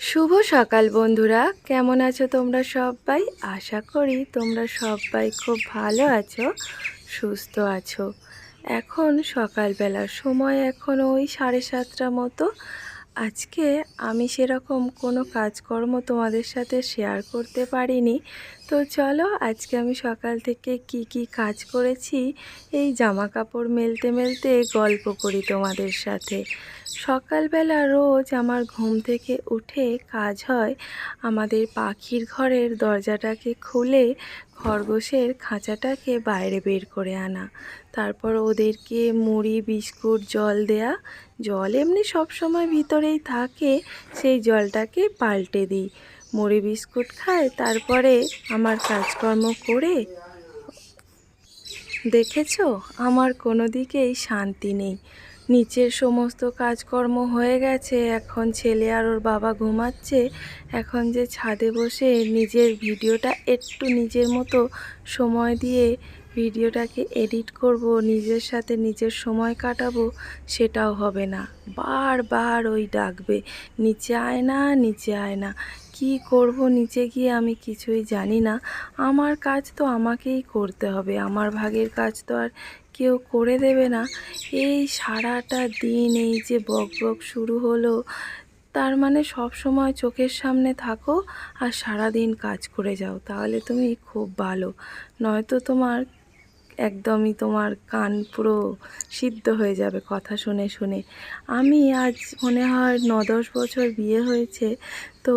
শুভ সকাল বন্ধুরা। কেমন আছো তোমরা সবাই? আশা করি তোমরা সবাই খুব ভালো আছো, সুস্থ আছো। এখন সকালবেলার সময় এখন ওই সাড়ে সাতটা মতো। আজকে আমি সেরকম কোনো কাজকর্ম তোমাদের সাথে শেয়ার করতে পারিনি। তো চলো আজকে আমি সকাল থেকে কি কি কাজ করেছি, এই জামা কাপড় মেলতে মেলতে গল্প করি তোমাদের সাথে। সকালবেলা রোজ আমার ঘুম থেকে উঠে কাজ হয়, আমাদের পাখির ঘরের দরজাটাকে খুলে খরগোশের খাঁচাটাকে বাইরে বের করে আনা। তারপর ওদেরকে মুড়ি, বিস্কুট, জল দেয়া জল এমনি সব সময় ভিতরেই থাকে, সেই জলটাকে পাল্টে দিই। মুড়ি বিস্কুট খায় তারপরে আমার কাজকর্ম করে দেখেছ, আমার কোনো দিকেই শান্তি নেই। নিচের সমস্ত কাজকর্ম হয়ে গেছে, এখন ছেলে আর ওর বাবা ঘুমাচ্ছে, এখন যে ছাদে বসে নিজের ভিডিওটা একটু নিজের মতো সময় দিয়ে ভিডিওটাকে এডিট করব, নিজের সাথে নিজের সময় কাটাবো, সেটাও হবে না। বারবার ওই ডাকবে, নিচে আয় না, নিচে আয় না। কি করব, নিচে গিয়ে আমি কিছুই জানি না। আমার কাজ তো আমাকেই করতে হবে, আমার ভাগের কাজ তো আর কেউ করে দেবে না। এই সারাটা দিন এই যে বক বক শুরু হলো, তার মানে সব সময় চোখের সামনে থাকো আর সারা দিন কাজ করে যাও, তাহলে তুমি খুব ভালো। নয়তো তোমার একদমই তোমার কান পুরো সিদ্ধ হয়ে যাবে কথা শুনে শুনে। আমি আজ মনে হয় ন দশ বছর বিয়ে হয়েছে, তো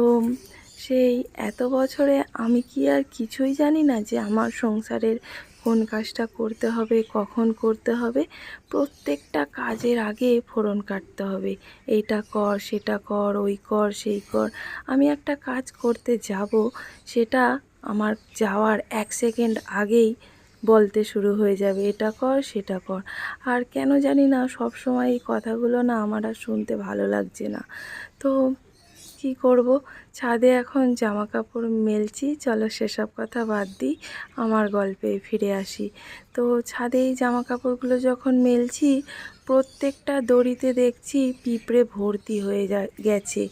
সেই এত বছরে আমি কি আর কিছুই জানি না যে আমার সংসারের কোন কাজটা করতে হবে, কখন করতে হবে। প্রত্যেকটা কাজের আগে ফোড়ন কাটতে হবে এইটা কর, সেটা কর, ওই কর, সেই কর। আমি একটা কাজ করতে যাব, সেটা আমার যাওয়ার এক সেকেন্ড আগেই বলতে শুরু হয়ে যাবে, এটা কর, সেটা কর। আর কেন জানি না, সব সময় এই কথাগুলো না আমার আর শুনতে ভালো লাগছে না। তো কি করব? ছাদে এখন জামা কাপড় মেলছি, চলো সেসব কথা বাদ দিই, আমার গল্পে ফিরে আসি। তো ছাদে এই জামা কাপড়গুলো যখন মেলছি, প্রত্যেকটা দড়িতে দেখছি পিঁপড়ে ভর্তি হয়ে যা, গেছে।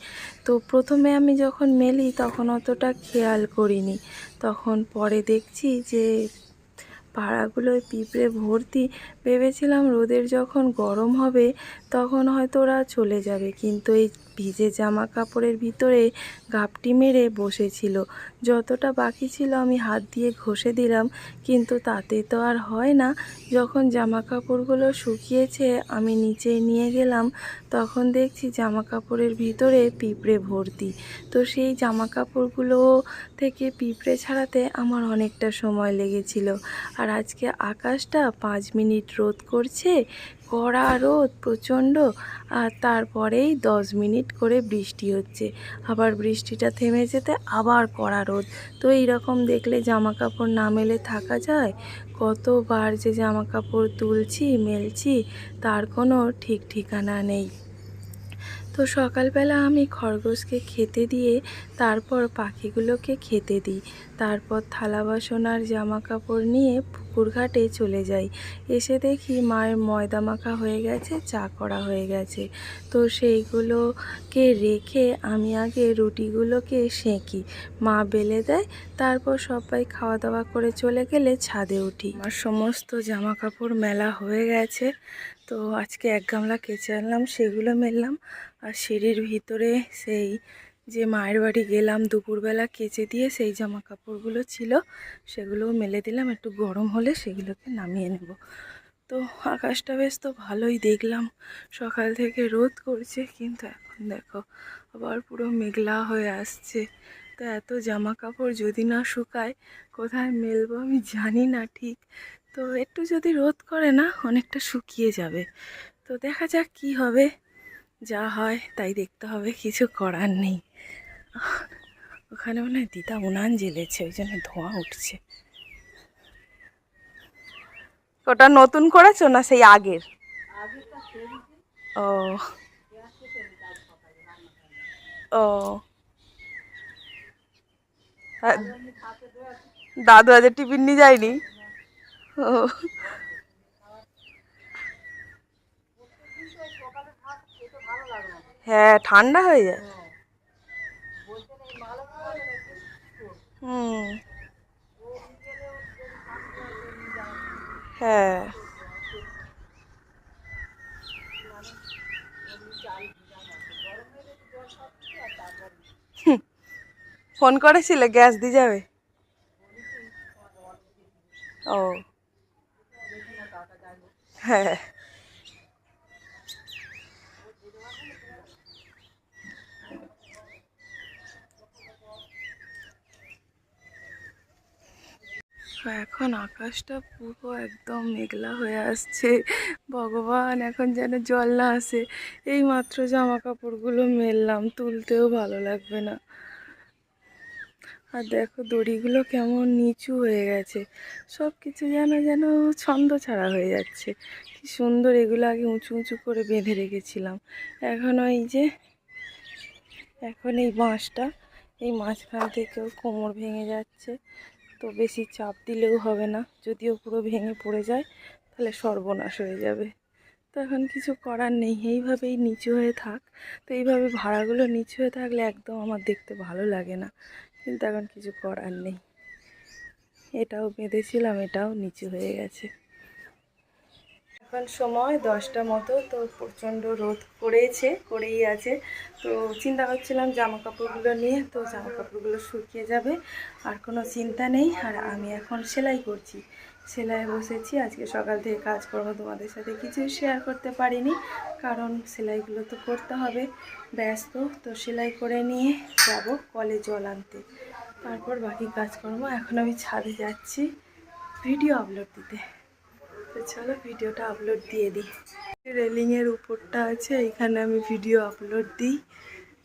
তো প্রথমে আমি যখন মেলি, তখন অতটা খেয়াল করিনি। তখন পরে দেখছি যে পাড়াগুলোয় পিঁপড়ে ভর্তি ভেবেছিলাম রোদের যখন গরম হবে, তখন হয়তো ওরা চলে যাবে। কিন্তু এই ভিজে জামা কাপড়ের ভিতরে গাপটি মেরে বসেছিল। যতটা বাকি ছিল আমি হাত দিয়ে ঘষে দিলাম, কিন্তু তাতে তো আর হয় না। যখন জামা কাপড়গুলো শুকিয়েছে, আমি নিচে নিয়ে গেলাম, তখন দেখছি জামা কাপড়ের ভিতরে পিঁপড়ে ভর্তি। তো সেই জামা কাপড়গুলো থেকে পিঁপড়ে ছাড়াতে আমার অনেকটা সময় লেগেছিল। আর আজকে আকাশটা পাঁচ মিনিট রোদ করছে কড়া রোদ প্রচণ্ড, আর তারপরেই দশ মিনিট করে বৃষ্টি হচ্ছে। আবার বৃষ্টিটা থেমে যেতে আবার কড়া রোদ। তো এইরকম দেখলে জামা কাপড় না মেলে থাকা যায়? কতবার যে জামা কাপড় তুলছি, মেলছি, তার কোনো ঠিক ঠিকানা নেই। তো সকালবেলা আমি খরগোশকে খেতে দিয়ে, তারপর পাখিগুলোকে খেতে দিই। তারপর থালা বাসন আর জামা কাপড় নিয়ে পুকুর ঘাটে চলে যাই। এসে দেখি মায়ের ময়দা মাখা হয়ে গেছে, চা করা হয়ে গেছে। তো সেইগুলোকে রেখে আমি আগে রুটিগুলোকে সেঁকি। মা বেলে দেয়, তারপর সবাই খাওয়া দাওয়া করে চলে গেলে ছাদে উঠি। আমার সমস্ত জামা কাপড় মেলা হয়ে গেছে। তো আজকে এক গামলা কেচে আনলাম, সেগুলো মেললাম। আর সিঁড়ির ভিতরে সেই যে মায়ের বাড়ি গেলাম দুপুরবেলা কেচে দিয়ে সেই জামা কাপড়গুলো ছিল, সেগুলোও মেলে দিলাম। একটু গরম হলে সেগুলোকে নামিয়ে নেব। তো আকাশটা বেশ তো ভালোই দেখলাম। সকাল থেকে রোদ করছে, কিন্তু এখন দেখো, আবার পুরো মেঘলা হয়ে আসছে। তো এত জামা কাপড় যদি না শুকায়, কোথায় মেলবো আমি জানি না ঠিক। তো একটু যদি রোদ করে না, অনেকটা শুকিয়ে যাবে। তো দেখা যাক কি হবে। যা হয়, তাই দেখতে হবে, কিছু করার নেই। ওখানে মনে হয় দিদা উনান জ্বেলেছে, ওই জন্য ধোঁয়া উঠছে। ওটা নতুন করেছ না সেই আগের? ও। ও। দাদু আজ টিফিন নিয়ে যায়নি? ও। হ্যাঁ ঠান্ডা হয়ে যায়। হুম। হ্যাঁ ফোন করেছিলে? গ্যাস দিয়ে যাবে? ও। হ্যাঁ। এখন আকাশটা পুরো একদম মেঘলা হয়ে আসছে। ভগবান, এখন যেন জল না আসে। এই মাত্র জামা কাপড়গুলো মেললাম, তুলতেও ভালো লাগবে না। আর দেখো, দড়িগুলো কেমন নিচু হয়ে গেছে। সব কিছু যেন যেন ছন্দ ছাড়া হয়ে যাচ্ছে। কি সুন্দর এগুলো আগে উঁচু উঁচু করে বেঁধে রেখেছিলাম। এখন ওই যে, এখন এই বাঁশটা, এই মাঝখান থেকেও কোমর ভেঙে যাচ্ছে। তো বেশি চাপ দিলেও হবে না। যদিও পুরো ভেঙে পড়ে যায়, তাহলে সর্বনাশ হয়ে যাবে। তো এখন কিছু করার নেই, এইভাবেই নিচু হয়ে থাক। তো এইভাবে ভাড়াগুলো নিচু হয়ে থাকলে একদম আমার দেখতে ভালো লাগে না। কিন্তু এখন কিছু করার নেই। এটাও বেঁধেছিলাম, এটাও নিচু হয়ে গেছে। এখন সময় দশটা মতো, তো প্রচণ্ড রোদ করেছে করেই আছে। তো চিন্তা করছিলাম জামা কাপড়গুলো নিয়ে, তো জামা কাপড়গুলো শুকিয়ে যাবে, আর কোনো চিন্তা নেই। আর আমি এখন সেলাই করছি। সেলাই বসেছি। আজকে সকাল থেকে কাজ করব তোমাদের সাথে কিছুই শেয়ার করতে পারিনি, কারণ সেলাইগুলো তো করতে হবে, ব্যস্ত। তো সেলাই করে নিয়ে যাব কলে জল আনতে। তারপর বাকি কাজকর্ম এখন আমি ছাদে যাচ্ছি ভিডিও আপলোড দিতে। তো চলো ভিডিওটা আপলোড দিয়ে দিই। রেলিংয়ের উপরটা আছে এখানে আমি ভিডিও আপলোড দিই।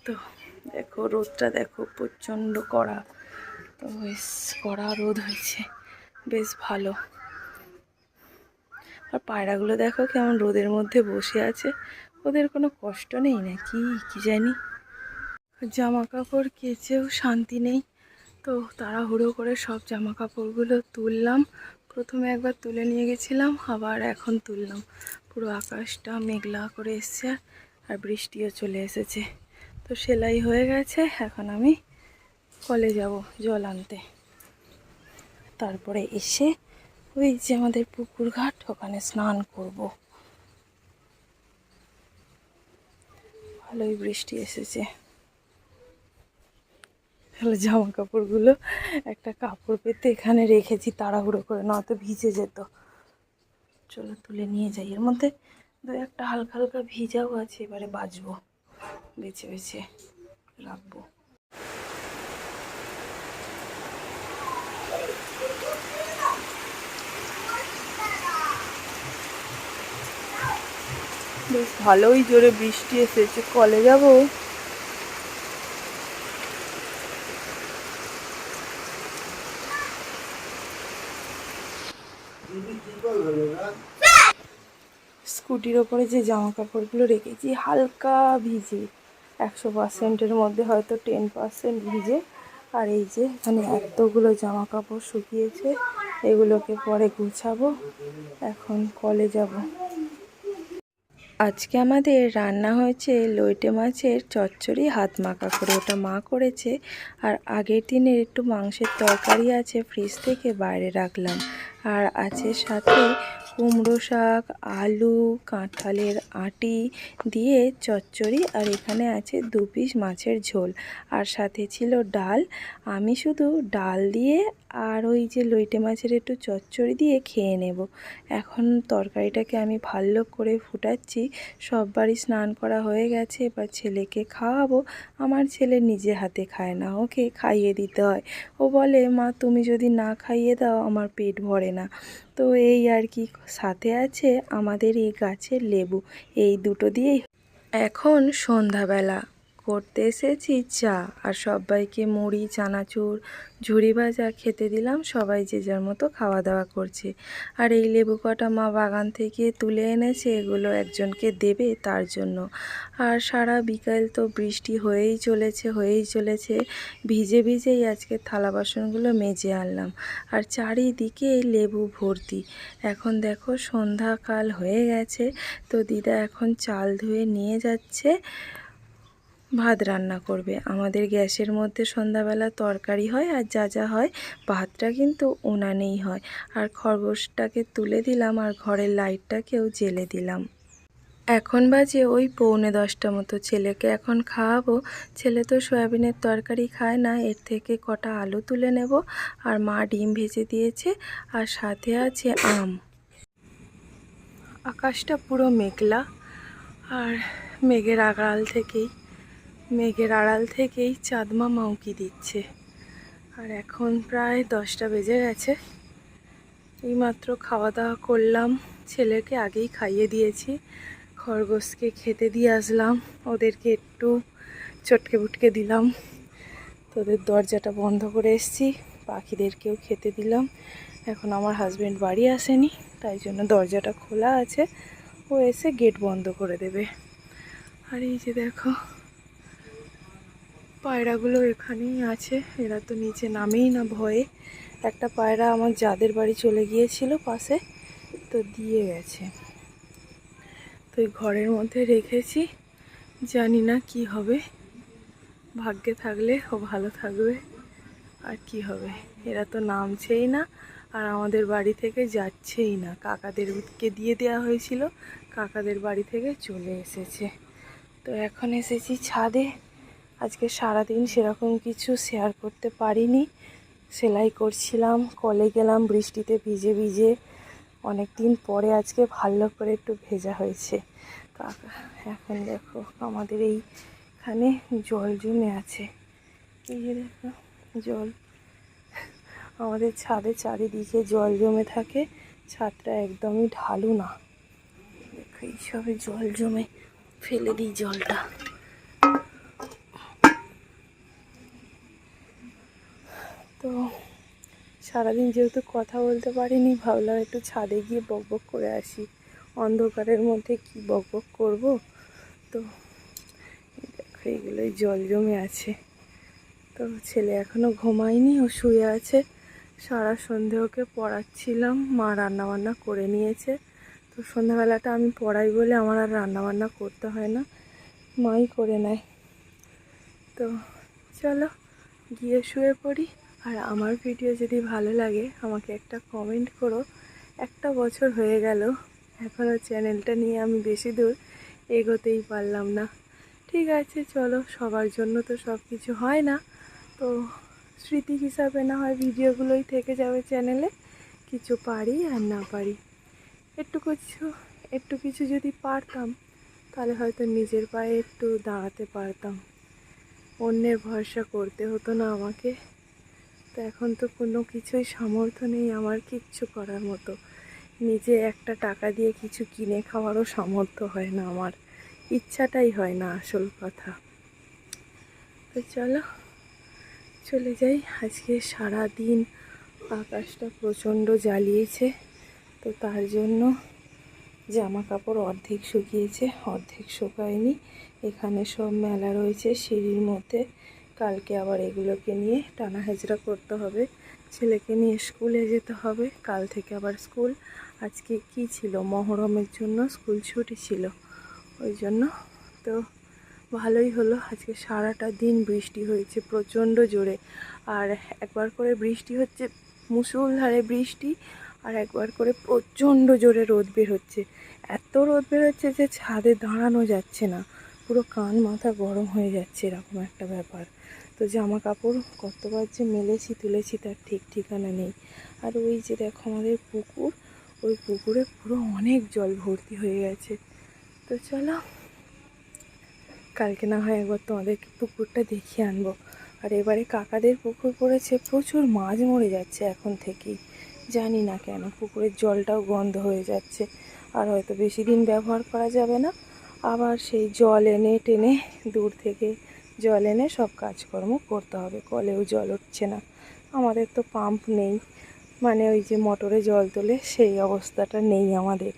তো দেখো, রোদটা দেখো, প্রচণ্ড কড়া। তো বেশ কড়া রোদ হয়েছে, বেশ ভালো। আর পায়রাগুলো দেখো কেমন রোদের মধ্যে বসে আছে। ওদের কোনো কষ্ট নেই না কি কি জানি। জামা কাপড় কেচেও শান্তি নেই। তো তাড়াহুড়ো করে সব জামা কাপড়গুলো তুললাম। প্রথমে একবার তুলে নিয়ে গেছিলাম, আবার এখন তুললাম। পুরো আকাশটা মেঘলা করে এসছে আর বৃষ্টিও চলে এসেছে। তো সেলাই হয়ে গেছে, এখন আমি কলে যাব জল আনতে। তারপরে এসে ওই যে আমাদের পুকুর ঘাট, ওখানে স্নান করব। ভালোই বৃষ্টি এসেছে। তাহলে জামা কাপড়গুলো একটা কাপড় পেতে এখানে রেখেছি, তাড়াহুড়ো করে, নয়তো ভিজে যেত। চলো তুলে নিয়ে যাই। এর মধ্যে দু একটা হালকা হালকা ভিজাও আছে, এবারে বাজবো, বেছে বেছে রাখব। বেশ ভালোই জোরে বৃষ্টি এসেছে। কলে যাব? স্কুটির ওপরে যে জামা কাপড়গুলো রেখেছি, হালকা ভিজে। একশো পার্সেন্টের মধ্যে হয়তো টেন পার্সেন্ট ভিজে। আর এই যে এখানে এতগুলো জামা কাপড় শুকিয়েছে, এগুলোকে পরে গুছাবো। এখন কলে যাব। আজকে আমাদের রান্না হয়েছে লইটে মাছের চচ্চড়ি, হাত মাখা করে ওটা মা করেছে। আর আগের দিনের একটু মাংসের তরকারি আছে, ফ্রিজ থেকে বাইরে রাখলাম। আর আছে সাথে কুমড়ো শাক, আলু, কাঁঠালের আটি দিয়ে চচ্চড়ি আর এখানে আছে দু পিস মাছের ঝোল। আর সাথে ছিল ডাল। আমি শুধু ডাল দিয়ে আর ওই যে লইটে মাছের একটু চচ্চড়ি দিয়ে খেয়ে নেব। এখন তরকারিটাকে আমি ভালো করে ফুটাচ্ছি। সব বাড়ি স্নান করা হয়ে গেছে, এবার ছেলেকে খাওয়াবো। আমার ছেলে নিজে হাতে খায় না, ওকে খাইয়ে দিতে হয়। ও বলে, মা, তুমি যদি না খাইয়ে দাও, আমার পেট ভরে না। তো এই আর কি সাথে আছে আমাদের এই গাছের লেবু। এই দুটো দিয়েই। এখন সন্ধ্যাবেলা। করতে এসেছি, চা আর সবাইকে মুড়ি, চানাচুর, ঝুড়ি ভাজা খেতে দিলাম। সবাই যে যার মতো খাওয়া দাওয়া করছে। আর এই লেবু কটা মা বাগান থেকে তুলে এনেছে, এগুলো একজনকে দেবে তার জন্য। আর সারা বিকাল তো বৃষ্টি হয়েই চলেছে হয়েই চলেছে। ভিজে ভিজেই আজকে থালা বাসনগুলো মেজে আনলাম। আর চারিদিকে এই লেবু ভর্তি। এখন দেখো সন্ধ্যাকাল হয়ে গেছে, তো দিদা এখন চাল ধুয়ে নিয়ে যাচ্ছে। ভাত রান্না করবে। আমাদের গ্যাসের মধ্যে সন্ধ্যাবেলা তরকারি হয় আর যা যা হয়, ভাতটা কিন্তু উনানেই হয়। আর খরগোশটাকে তুলে দিলাম আর ঘরের লাইটটাকেও জেলে দিলাম। এখন বাজে ওই পৌনে দশটা মতো। ছেলেকে এখন খাওয়াবো। ছেলে তো সয়াবিনের তরকারি খায় না। এর থেকে কটা আলু তুলে নেব আর মা ডিম ভেজে দিয়েছে আর সাথে আছে আম। আকাশটা পুরো মেঘলা আর মেঘের আড়াল থেকেই মেঘের আড়াল থেকেই চাঁদমা মাউকি দিচ্ছে। আর এখন প্রায় দশটা বেজে গেছে। এইমাত্র খাওয়া দাওয়া করলাম, ছেলেকে আগেই খাইয়ে দিয়েছি, খরগোশকে খেতে দিয়ে আসলাম, ওদেরকে একটু চটকে বুটকে দিলাম। তোদের দরজাটা বন্ধ করে এসছি, পাখিদেরকেও খেতে দিলাম। এখন আমার হাজব্যান্ড বাড়ি আসেনি, তাই জন্য দরজাটা খোলা আছে, ও এসে গেট বন্ধ করে দেবে। আর এই যে দেখো পায়রাগুলো এখানেই আছে। এরা তো নিচে নামেই না ভয়ে। একটা পায়রা আমার যাদের বাড়ি চলে গিয়েছিল পাশে, তো দিয়ে গেছে। তো এই ঘরের মধ্যে রেখেছি। জানি না কি হবে। ভাগ্যে থাকলে ও ভালো থাকবে। আর কি হবে? এরা তো নামছেই না। আর আমাদের বাড়ি থেকে যাচ্ছেই না। কাকাদেরকে দিয়ে দেওয়া হয়েছিল। কাকাদের বাড়ি থেকে চলে এসেছে। তো এখন এসেছি ছাদে। আজকে সারাদিন সেরকম কিছু শেয়ার করতে পারিনি। সেলাই করছিলাম, কলে গেলাম, বৃষ্টিতে ভিজে ভিজে। অনেক দিন পরে আজকে ভালো করে একটু ভেজা হয়েছে। এখন দেখো, আমাদের এইখানে জল জমে আছে। এই যে দেখো, জল। আমাদের ছাদে চারিদিকে জল জমে থাকে, ছাদটা একদমই ঢালু না। দেখো, এইসবে জল জমে ফেলে দিই জলটা। তো সারাদিন যেহেতু কথা বলতে পারিনি, ভাবলাম একটু ছাদে গিয়ে বক বক করে আসি। অন্ধকারের মধ্যে কি বক বক করব? তো দেখো এগুলোই জল জমে আছে। তো ছেলে এখনও ঘুমায়নি, ও শুয়ে আছে। সারা সন্ধে ওকে পড়াচ্ছিলাম, মা রান্নাবান্না করে নিয়েছে। তো সন্ধ্যাবেলাটা আমি পড়াই বলে আমার আর রান্নাবান্না করতে হয় না, মাই করে নেয়। তো চলো গিয়ে শুয়ে পড়ি। আর আমার ভিডিও যদি ভালো লাগে, আমাকে একটা কমেন্ট করো। একটা বছর হয়ে গেল এখনও চ্যানেলটা নিয়ে আমি বেশি দূর এগোতেই পারলাম না। ঠিক আছে, চলো, সবার জন্য তো সব কিছু হয় না। তো স্মৃতি হিসাবে না হয় ভিডিওগুলোই থেকে যাবে চ্যানেলে কিছু পারি আর না পারি। একটু কিছু একটু কিছু যদি পারতাম, তাহলে হয়তো নিজের পায়ে একটু দাঁড়াতে পারতাম। অন্যের ভরসা করতে হতো না আমাকে। তো এখন তো কোনো কিছুই সামর্থ্য নেই আমার কিচ্ছু করার মতো। নিজে একটা টাকা দিয়ে কিছু কিনে খাওয়ারও সামর্থ্য হয় না আমার। ইচ্ছাটাই হয় না আসল কথা। তো চলো, চলে যাই। আজকে সারা দিন আকাশটা প্রচণ্ড জ্বালিয়েছে, তো তার জন্য জামা কাপড় অর্ধেক শুকিয়েছে, অর্ধেক শুকায়নি। এখানে সব মেলা রয়েছে সিঁড়ির মধ্যে। কালকে আবার এগুলোকে নিয়ে টানা হেজরা করতে হবে। ছেলেকে নিয়ে স্কুলে যেতে হবে। কাল থেকে আবার স্কুল। আজকে কি ছিল? মহরমের জন্য স্কুল ছুটি ছিল। ওই জন্য তো ভালোই হলো। আজকে সারাটা দিন বৃষ্টি হয়েছে প্রচণ্ড জোরে। আর একবার করে বৃষ্টি হচ্ছে, মুসুলধারে বৃষ্টি, আর একবার করে প্রচণ্ড জোরে রোদ বের হচ্ছে। এত রোদ বের হচ্ছে যে ছাদে দাঁড়ানো যাচ্ছে না। পুরো কান মাথা গরম হয়ে যাচ্ছে এরকম একটা ব্যাপার। তো জামা কাপড় কতবার যে মেলেছি, তুলেছি তার ঠিক ঠিকানা নেই। আর ওই যে দেখো আমাদের পুকুর, ওই পুকুরে পুরো অনেক জল ভর্তি হয়ে গেছে। তো চলো, কালকে না হয় একবার তোমাদেরকে পুকুরটা দেখিয়ে আনব। আর এবারে কাকাদের পুকুর পড়েছে, প্রচুর মাছ মরে যাচ্ছে এখন থেকেই। জানি না কেন, পুকুরের জলটাও গন্ধ হয়ে যাচ্ছে। আর হয়তো বেশি দিন ব্যবহার করা যাবে না। আবার সেই জল এনে টেনে দূর থেকে জল এনে সব কাজকর্ম করতে হবে। কলেও জল উঠছে না। আমাদের তো পাম্প নেই। মানে ওই যে মোটরে জল তোলে সেই অবস্থাটা নেই আমাদের।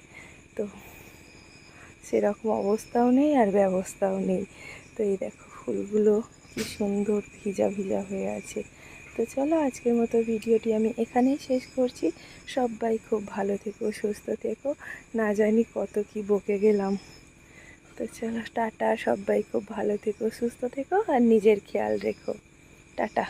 তো সেরকম অবস্থাও নেই আর ব্যবস্থাও নেই। তো এই দেখো ফুলগুলো কি সুন্দর ভিজা ভিজা হয়ে আছে। তো চলো আজকের মতো ভিডিওটি আমি এখানেই শেষ করছি। সবাই খুব ভালো থেকো, সুস্থ থেকো। না জানি কত কি বকে গেলাম। তো চলো টাটা সবাই খুব ভালো থেকো সুস্থ থেকো আর নিজের খেয়াল রেখো। টাটা।